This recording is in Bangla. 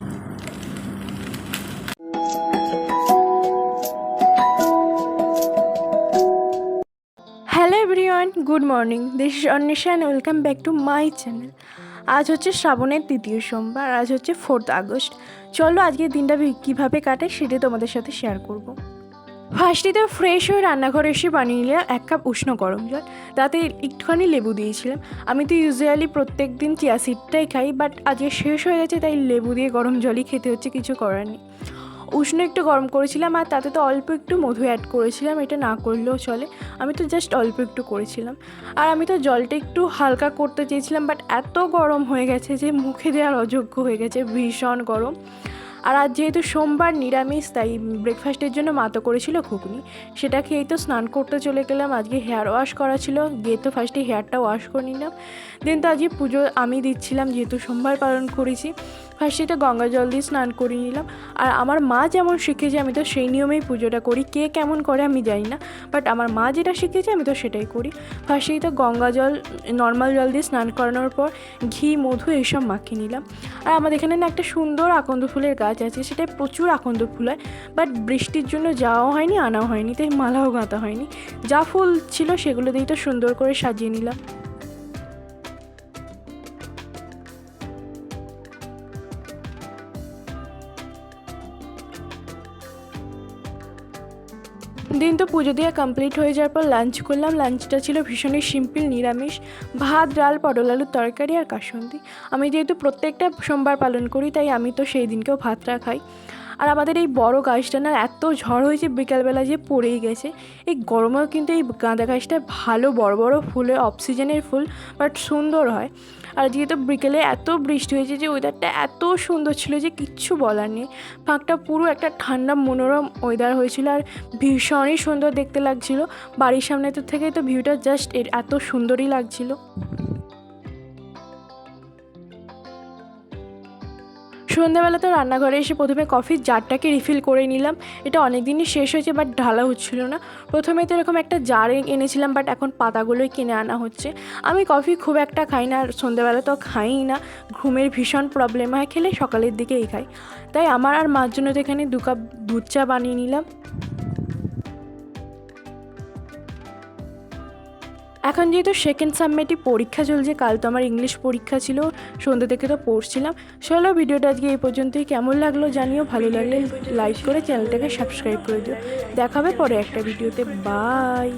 Hello everyone good morning this is Anwesha and welcome back to my channel আজ হচ্ছে শ্রাবণের তৃতীয় সোমবার, আজ হচ্ছে ফোর্থ আগস্ট। চলো আজকের দিনটা কীভাবে কাটে সেটি তোমাদের সাথে শেয়ার করব। ফার্স্টে ফ্রেশ হয়ে রান্নাঘরে এসে বানিয়ে নিলাম এক কাপ উষ্ণ গরম জল। তাতে একটুখানি লেবু দিয়েছিলাম। আমি তো ইউজুয়ালি প্রত্যেক দিন চিয়া সিডটাই খাই বাট আজকে শেষ হয়ে গেছে, তাই লেবু দিয়ে গরম জলই খেতে হচ্ছে, কিছু করার নেই। উষ্ণ একটু গরম করেছিলাম, আর তাতে তো অল্প একটু মধু অ্যাড করেছিলাম, এটা না করলেও চলে। আমি তো জাস্ট অল্প একটু করেছিলাম। আর আমি তো জলটা একটু হালকা করতে চেয়েছিলাম বাট এত গরম হয়ে গেছে যে মুখে দেওয়ার অযোগ্য হয়ে গেছে, ভীষণ গরম। আর আজ যেহেতু সোমবার নিরামিষ, তাই ব্রেকফাস্টের জন্য মা তো করেছিল ঘুগনি। সেটা খেয়েই তো স্নান করতে চলে গেলাম। আজকে হেয়ার ওয়াশ করা ছিল। গিয়ে তো ফার্স্টে হেয়ারটা ওয়াশ করে নিলাম। দেন তো আজকে পুজো আমি দিচ্ছিলাম, যেহেতু সোমবার পালন করেছি। ফার্স্টে তো গঙ্গা জল দিয়ে স্নান করে নিলাম। আর আমার মা যেমন শিখেছে, আমি তো সেই নিয়মেই পুজোটা করি। কে কেমন করে আমি জানি না। বাট আমার মা যেটা শিখেছে, আমি তো সেটাই করি। ফার্স্টেই তো গঙ্গা জল নর্মাল জল দিয়ে স্নান করানোর পর ঘি, মধু, এইসব মাখিয়ে নিলাম। আর আমাদের এখানে না একটা সুন্দর আকন্দ ফুলের গাছ আছে সেটা প্রচুর আকন্দ ফুল হয় বাট বৃষ্টির জন্য যাওয়াও হয়নি, আনাও হয়নি, তাই মালাও গাঁথা হয়নি। যা ফুল ছিল সেগুলো দিয়েই তো সুন্দর করে সাজিয়ে নিলাম। দিন তো পুজো দিয়ে কমপ্লিট হয়ে যাওয়ার পর লাঞ্চ করলাম। লাঞ্চটা ছিল ভীষণই সিম্পল নিরামিষ। ভাত, ডাল, পটল আলুর তরকারি আর কাসন্দি। আমি যেহেতু প্রত্যেকটা সোমবার পালন করি, তাই আমি তো সেই দিনকেও ভাতটা খাই। আর আমাদের এই বড় গাছটা না এত ঝড় হয়েছে, বিকালবেলা যে পড়েই গেছে। এই গরমেও কিন্তু এই গাঁদা গাছটা ভালো বড় বড় ফুলে অক্সিজেনের ফুল বাট সুন্দর হয়। আর যেহেতু বিকেলে এত বৃষ্টি হয়েছে যে ওয়েদারটা এত সুন্দর ছিল যে কিচ্ছু বলার নেই। ফাঁকটা পুরো একটা ঠান্ডা, মনোরম ওয়েদার হয়েছিল আর ভীষণই সুন্দর দেখতে লাগছিল। বাড়ির সামনে তো থেকে তো ভিউটা জাস্ট এত সুন্দরই লাগছিল। সন্ধ্যাবেলা তো রান্নাঘরে এসে প্রথমে কফির জারটাকে রিফিল করে নিলাম। এটা অনেক দিনই শেষ হয়েছে বাট ঢালা হচ্ছিল না। প্রথমে তো এরকম একটা জার এনেছিলাম বাট এখন পাতাগুলোই কিনে আনা হচ্ছে। আমি কফি খুব একটা খাই না, আর সন্ধ্যাবেলা তো খাই না। ঘুমের ভীষণ প্রবলেম হয়, খেলে সকালের দিকেই খাই। তাই আমার আর মার জন্য তো এখানে দু কাপ দুধ চা বানিয়ে নিলাম। এখন যেহেতু সেকেন্ড সাবমেটই পরীক্ষা চলছে, কাল তো আমার ইংলিশ পরীক্ষা ছিল, সন্ধ্যে থেকে তো পড়ছিলাম। চলো ভিডিওটা আজকে এই পর্যন্তই। কেমন লাগল জানিও, ভালো লাগলে লাইক করে চ্যানেলটাকে সাবস্ক্রাইব করে দিও। দেখাবে পরে একটা ভিডিওতে বাই